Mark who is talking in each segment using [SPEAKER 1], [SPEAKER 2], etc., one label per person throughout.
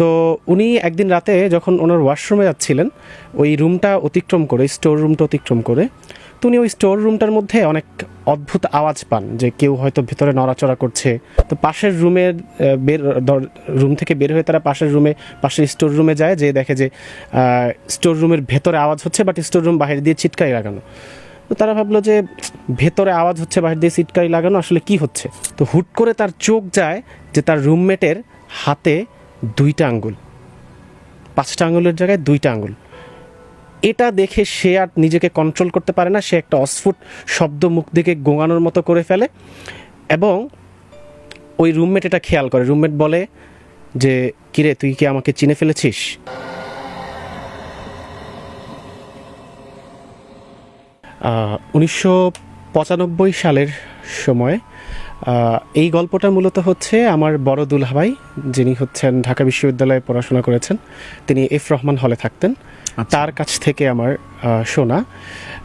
[SPEAKER 1] তো উনি একদিন রাতে যখন ওনার ওয়াশরুমে যাচ্ছিলেন, ওই রুমটা অতিক্রম করে, স্টোর রুমটা অতিক্রম করে, তো উনি ওই স্টোর রুমটার মধ্যে অনেক অদ্ভুত আওয়াজ পান যে কেউ হয়তো ভেতরে নড়াচড়া করছে। তো পাশের রুমের বের রুম থেকে বের হয়ে তারা পাশের রুমে, পাশের স্টোর রুমে যায় যে দেখে যে স্টোর রুমের ভেতরে আওয়াজ হচ্ছে, বাট স্টোর রুম বাইরে দিয়ে ছিটকাই লাগানো। তো তারা ভাবলো যে, ভেতরে আওয়াজ হচ্ছে বাইরে দিয়ে সিটকারি লাগানো, আসলে কি হচ্ছে? তো হুট করে তার চোখ যায় যে তার রুমমেটের হাতে দুইটা আঙ্গুল। পাঁচটা আঙ্গুলের জায়গায় দুইটা আঙ্গুল। এটা দেখে সে আর নিজেকে কন্ট্রোল করতে পারে না, সে একটা অস্ফুট শব্দ মুখ দিকে গোঙানোর মতো করে ফেলে এবং ওই রুমমেট এটা খেয়াল করে। রুমমেট বলে যে, কিরে, তুই কি আমাকে চিনে ফেলেছিস? উনিশশো পঁচানব্বই সালের সময় এই গল্পটা মূলত হচ্ছে আমার বড় দুলহাভাই যিনি হচ্ছেন ঢাকা বিশ্ববিদ্যালয়ে পড়াশোনা করেছেন। তিনি এফ রহমান হলে থাকতেন। তার কাছ থেকে আমার শোনা।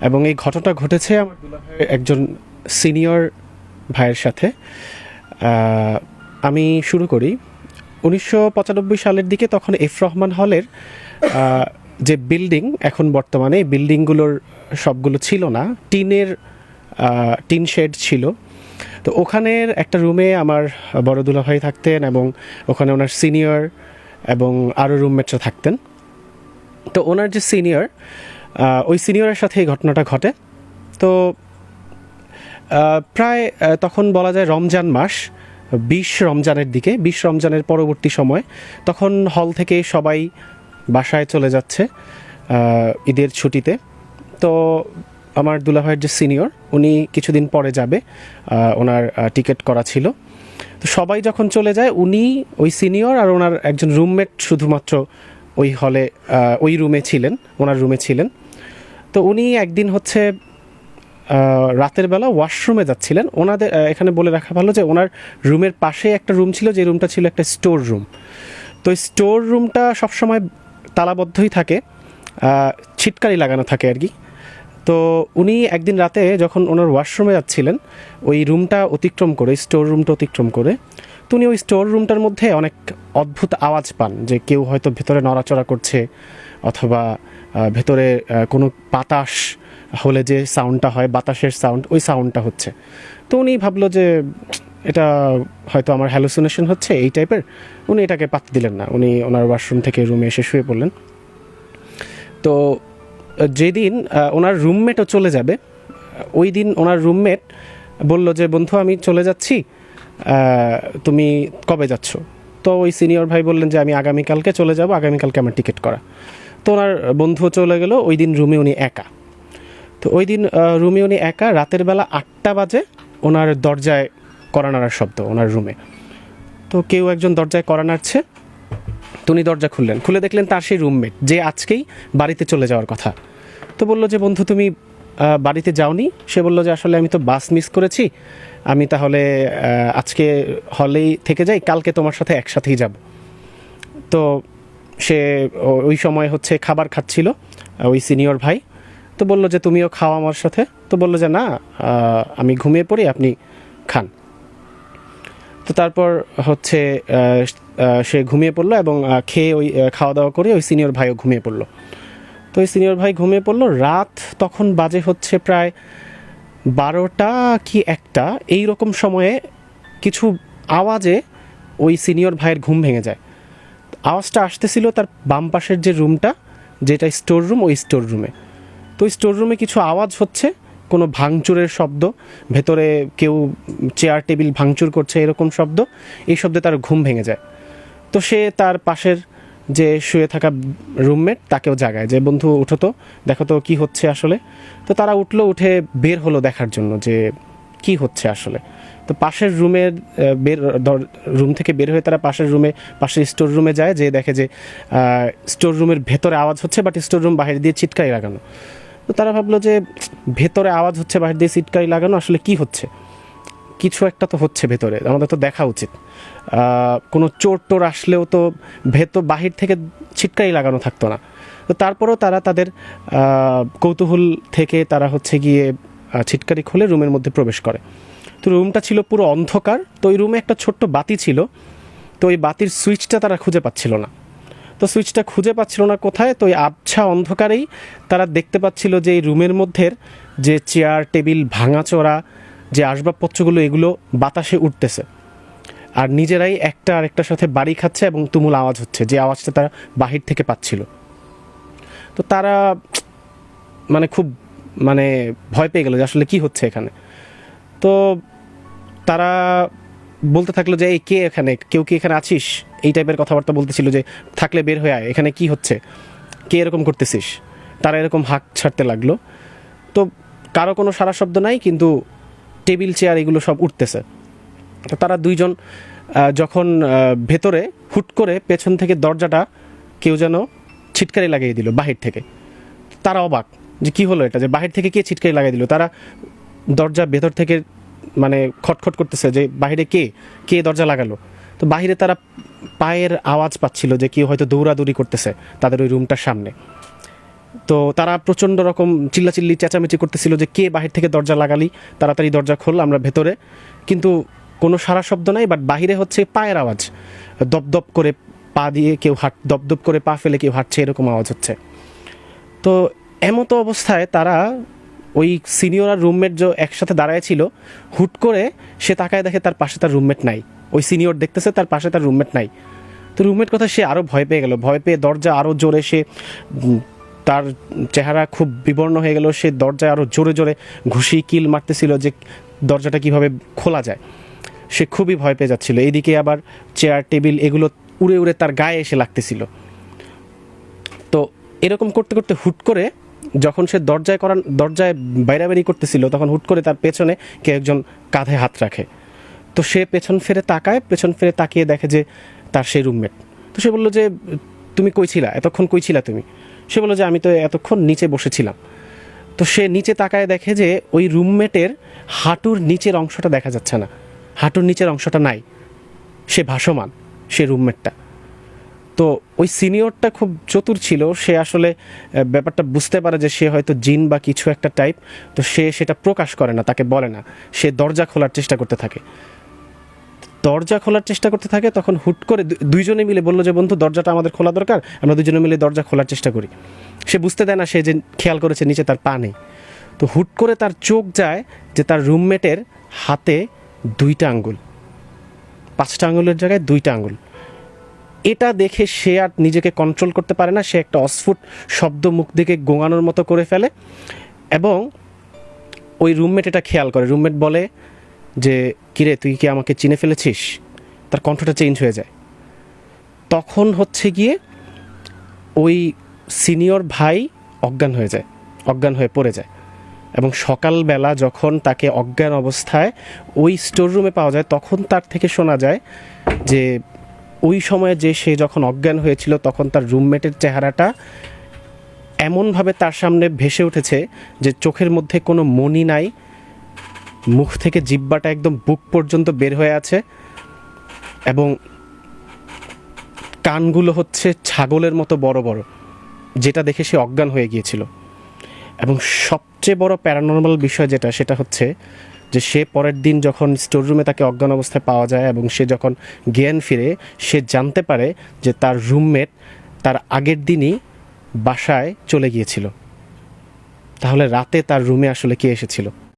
[SPEAKER 1] এবং এই ঘটনা ঘটেছে আমার দুলাভাইয়ের একজন সিনিয়র ভাইয়ের সাথে। আমি শুরু করি। উনিশশো পঁচানব্বই সালের দিকে তখন এফ রহমান হলের যে বিল্ডিং এখন বর্তমানে এই বিল্ডিংগুলোর সবগুলো ছিল না টিনের টিন শেড ছিল। তো ওখানের একটা রুমে আমার বড় দুলা ভাই থাকতেন এবং ওখানে ওনার সিনিয়র এবং আরও রুমমেটরা থাকতেন। তো ওনার যে সিনিয়র ওই সিনিয়রের সাথে এই ঘটনাটা ঘটে। তো প্রায় তখন বলা যায় রমজান মাস, বিশ রমজানের দিকে, বিশ রমজানের পরবর্তী সময়, তখন হল থেকে সবাই বাসায় চলে যাচ্ছে ঈদের ছুটিতে। তো আমার দুলাভাইয়ের যে সিনিয়র, উনি কিছুদিন পরে যাবে ওনার টিকিট করা ছিল। তো সবাই যখন চলে যায়, উনি ওই সিনিয়র আর ওনার একজন রুমমেট শুধুমাত্র ওই হলে ওই রুমে ছিলেন, ওনার রুমে ছিলেন। তো উনি একদিন হচ্ছে রাতের বেলা ওয়াশরুমে যাচ্ছিলেন। ওনাদের এখানে বলে রাখা ভালো যে ওনার রুমের পাশে একটা রুম ছিল, যে রুমটা ছিল একটা স্টোর রুম। তো স্টোর রুমটা সবসময় তালাবদ্ধই থাকে ছিটকারি লাগানো থাকে আর কি। তো উনি একদিন রাতে যখন ওনার ওয়াশরুমে যাচ্ছিলেন, ওই রুমটা অতিক্রম করে, স্টোর রুমটা অতিক্রম করে, তো উনি ওই স্টোর রুমটার মধ্যে অনেক অদ্ভুত আওয়াজ পান যে কেউ হয়তো ভেতরে নড়াচড়া করছে অথবা ভেতরে কোনো বাতাস হলে যে সাউন্ডটা হয়, বাতাসের সাউন্ড ওই সাউন্ডটা হচ্ছে। তো উনি ভাবলো যে, এটা হয়তো আমার হ্যালোসিনেশন হচ্ছে, এই টাইপের উনি এটাকে পাত্তা দিলেন না। উনি ওনার ওয়াশরুম থেকে রুমে এসে শুয়ে পড়লেন। তো যেদিন ওনার রুমমেটও চলে যাবে ওই দিন ওনার রুমমেট বলল যে, বন্ধু, আমি চলে যাচ্ছি তুমি কবে যাচ্ছ? তো ওই সিনিয়র ভাই বললেন যে, আমি আগামীকালকে চলে যাব, আগামীকালকে আমার টিকিট করা। তো ওনার বন্ধুও চলে গেল, ওই দিন রুমে উনি একা। তো ওই দিন রুমে উনি একা, রাতের বেলা আটটা বাজে ওনার দরজায় কড়া নাড়ার শব্দ, ওনার রুমে তো কেউ একজন দরজায় কড়া নাড়ছে উনি দরজা খুললেন। খুলে দেখলেন তার সেই রুমমেট যে আজকেই বাড়িতে চলে যাওয়ার কথা। তো বলল যে, বন্ধু, তুমি বাড়িতে যাওনি? সে বলল যে, আসলে আমি তো বাস মিস করেছি। আমি তাহলে আজকে হলেই থেকে যাই, কালকে তোমার সাথে একসাথেই যাব। তো সে ওই সময় হচ্ছে খাবার খাচ্ছিল, ওই সিনিয়র ভাই। তো বলল যে, তুমিও খাও আমার সাথে? তো বলল যে, না আমি ঘুমিয়ে পড়ি, আপনি খান। তো তারপর হচ্ছে সে ঘুমিয়ে পড়ল এবং খেয়ে ওই খাওয়া দাওয়া করে ওই সিনিয়র ভাইও ঘুমিয়ে পড়ল। তো ওই সিনিয়র ভাই ঘুমিয়ে পড়ল। রাত তখন বাজে হচ্ছে প্রায় বারোটা কি একটা। এই রকম সময়ে কিছু আওয়াজে ওই সিনিয়র ভাইয়ের ঘুম ভেঙে যায়। আওয়াজটা আসতেছিল তার বাম পাশের যে রুমটা, যেটা স্টোর রুম, ওই স্টোর রুমে। তো ওই স্টোর রুমে কিছু আওয়াজ হচ্ছে। কোনো ভাঙচুরের শব্দ, ভেতরে কেউ চেয়ার টেবিল ভাঙচুর করছে এরকম শব্দ, এই শব্দে তার ঘুম ভেঙে যায়। তো সে তার পাশের যে শুয়ে থাকা রুমমেট তাকেও জাগায় যে, বন্ধু, উঠো তো, দেখো তো কী হচ্ছে আসলে। তো তারা উঠল, উঠে বের হলো দেখার জন্য যে, কি হচ্ছে আসলে? তো পাশের রুমের বের রুম থেকে বের হয়ে তারা পাশের রুমে পাশের স্টোর রুমে যায় যে দেখে যে স্টোর রুমের ভেতরে আওয়াজ হচ্ছে বাট স্টোর রুম বাইরে দিয়ে চিটকারি লাগানো। তো তারা ভাবলো যে ভেতরে আওয়াজ হচ্ছে বাইরে দিয়ে চিটকারি লাগানো, আসলে কি হচ্ছে? কিছু একটা তো হচ্ছে ভেতরে, আমাদের তো দেখা উচিত। কোনো চোর টোর আসলেও তো ভেতর, বাহির থেকে ছিটকারি লাগানো থাকতো না। তো তারপরেও তারা তাদের কৌতূহল থেকে তারা হচ্ছে গিয়ে ছিটকারি খুলে রুমের মধ্যে প্রবেশ করে। তো রুমটা ছিল পুরো অন্ধকার, তো ওই রুমে একটা ছোট্ট বাতি ছিল, তো ওই বাতির সুইচটা তারা খুঁজে পাচ্ছিল না। তো সুইচটা খুঁজে পাচ্ছিল না কোথায়, তো ওই আবছা অন্ধকারেই তারা দেখতে পাচ্ছিল যে এই রুমের মধ্যে যে চেয়ার, টেবিল, ভাঙাচোরা, যে আসবাবপত্রগুলো, এগুলো বাতাসে উঠতেছে। আর নিজেরাই একটা আরেকটার সাথে বাড়ি খাচ্ছে এবং তুমুল আওয়াজ হচ্ছে, যে আওয়াজটা তারা বাহির থেকে পাচ্ছিল। তো তারা মানে খুব মানে ভয় পেয়ে গেল যে আসলে কি হচ্ছে এখানে। তো তারা বলতে থাকল যে, এই কে এখানে? কেউ কি এখানে আছিস? এই টাইপের কথাবার্তা বলতেছিল যে, থাকলে বের হয়ে আয়, এখানে কি হচ্ছে? কে এরকম করতেছিস? তারা এরকম হাঁক ছাড়তে লাগল। তো কারও কোনো সারা শব্দ নাই, কিন্তু টেবিল, চেয়ার এগুলো সব উঠতেছে। তো তারা দুইজন যখন ভেতরে হুট করে পেছন থেকে দরজাটা কেউ যেন ছিটকারি লাগিয়ে দিল বাহির থেকে। তারা অবাক যে, কি হলো এটা? যে, বাহির থেকে কে ছিটকারি লাগিয়ে দিল? তারা দরজা ভেতর থেকে মানে খটখট করতেছে যে বাইরে কে? কে দরজা লাগালো? তো বাহিরে তারা পায়ের আওয়াজ পাচ্ছিল যে কেউ হয়তো দৌড়াদৌড়ি করতেছে তাদের ওই রুমটার সামনে। তো তারা প্রচণ্ড রকম চিল্লাচিল্লি, চেঁচামেচি করতেছিল যে কে বাহির থেকে দরজা লাগালি, তাড়াতাড়ি দরজা খোল, আমরা ভেতরে। কিন্তু কোনো সারা শব্দ নাই বাট বাহিরে হচ্ছে পায়ের আওয়াজ। দপদপ করে পা দিয়ে কেউ হাট দপদপ করে পা ফেলে কেউ হাঁটছে, এরকম আওয়াজ হচ্ছে। তো এমতো অবস্থায় তারা ওই সিনিয়র আর রুমমেট যে একসাথে দাঁড়ায় ছিল, হুট করে সে তাকায় দেখে তার পাশে তার রুমমেট নাই। ওই সিনিয়র দেখতেছে তার পাশে তার রুমমেট নাই। তো রুমমেট কথা সে আরও ভয় পেয়ে গেল। ভয় পেয়ে দরজা আরও জোরে সে তার চেহারা খুব বিবর্ণ হয়ে গেল। সে দরজায় আরও জোরে জোরে ঘুষি, কিল মারতেছিল যে দরজাটা কীভাবে খোলা যায়। সে খুবই ভয় পেয়ে যাচ্ছিল। এইদিকে আবার চেয়ার টেবিল এগুলো উড়ে উড়ে তার গায়ে এসে লাগতেছিল। তো এরকম করতে করতে হুট করে যখন সে দরজায় করান, দরজায় বাইরাবাড়ি করতেছিল, তখন হুট করে তার পেছনে কে একজন কাঁধে হাত রাখে। তো সে পেছন ফিরে তাকায়, পেছন ফিরে তাকিয়ে দেখে যে তার সেই রুমমেট। তো সে বলল যে, তুমি কই ছিলা? এতক্ষণ কই ছিলা তুমি? সে বলল যে, আমি তো এতক্ষণ নিচে বসেছিলাম। তো সে নিচে তাকায় দেখে যে, ওই রুমমেটের হাঁটুর নিচের অংশটা দেখা যাচ্ছে না। হাঁটুর নিচের অংশটা নাই। সে ভাসমান, সে রুমমেটটা। তো ওই সিনিয়রটা খুব চতুর ছিল। সে আসলে ব্যাপারটা বুঝতে পারে যে সে হয়তো জিন বা কিছু একটা টাইপ, তো সে সেটা প্রকাশ করে না, তাকে বলে না। সে দরজা খোলার চেষ্টা করতে থাকে। দরজা খোলার চেষ্টা করতে থাকে, তখন হুট করে দুইজনে মিলে বলল যে, বন্ধু, দরজাটা আমাদের খোলা দরকার, আমরা দুজনে মিলে দরজা খোলার চেষ্টা করি। সে বুঝতে দেয় না, সে যে খেয়াল করেছে নিচে তার পা নেই। তো হুট করে তার চোখ যায় যে তার রুমমেটের হাতে দুইটা আঙ্গুল, পাঁচটা আঙ্গুলের জায়গায় দুইটা আঙ্গুল। এটা দেখে সে আর নিজেকে কন্ট্রোল করতে পারে না। সে একটা অস্ফুট শব্দ মুখ থেকে গোঙানোর মতো করে ফেলে এবং ওই রুমমেট এটা খেয়াল করে। রুমমেট বলে যে, কিরে, তুই কি আমাকে চিনে ফেলেছিস? তার কণ্ঠটা চেঞ্জ হয়ে যায়। তখন হচ্ছে গিয়ে ওই সিনিয়র ভাই অজ্ঞান হয়ে যায়, অজ্ঞান হয়ে পড়ে যায় এবং সকালবেলা যখন তাকে অজ্ঞান অবস্থায় ওই স্টোর রুমে পাওয়া যায়, তখন তার থেকে শোনা যায় যে ওই সময়ে যে সে যখন অজ্ঞান হয়েছিল, তখন তার রুমমেটের চেহারাটা এমনভাবে তার সামনে ভেসে উঠেছে যে চোখের মধ্যে কোনো মনি নাই। মুখ থেকে জিব্বাটা একদম বুক পর্যন্ত বের হয়ে আছে এবং কানগুলো হচ্ছে ছাগলের মতো বড় বড়, যেটা দেখে সে অজ্ঞান হয়ে গিয়েছিল। এবং সবচেয়ে বড় প্যারানর্মাল বিষয় যেটা, সেটা হচ্ছে যে সে পরের দিন যখন স্টোর রুমে তাকে অজ্ঞান অবস্থায় পাওয়া যায় এবং সে যখন জ্ঞান ফিরে, সে জানতে পারে যে তার রুমমেট তার আগের দিনই বাসায় চলে গিয়েছিল। তাহলে রাতে তার রুমে আসলে কে এসেছিল?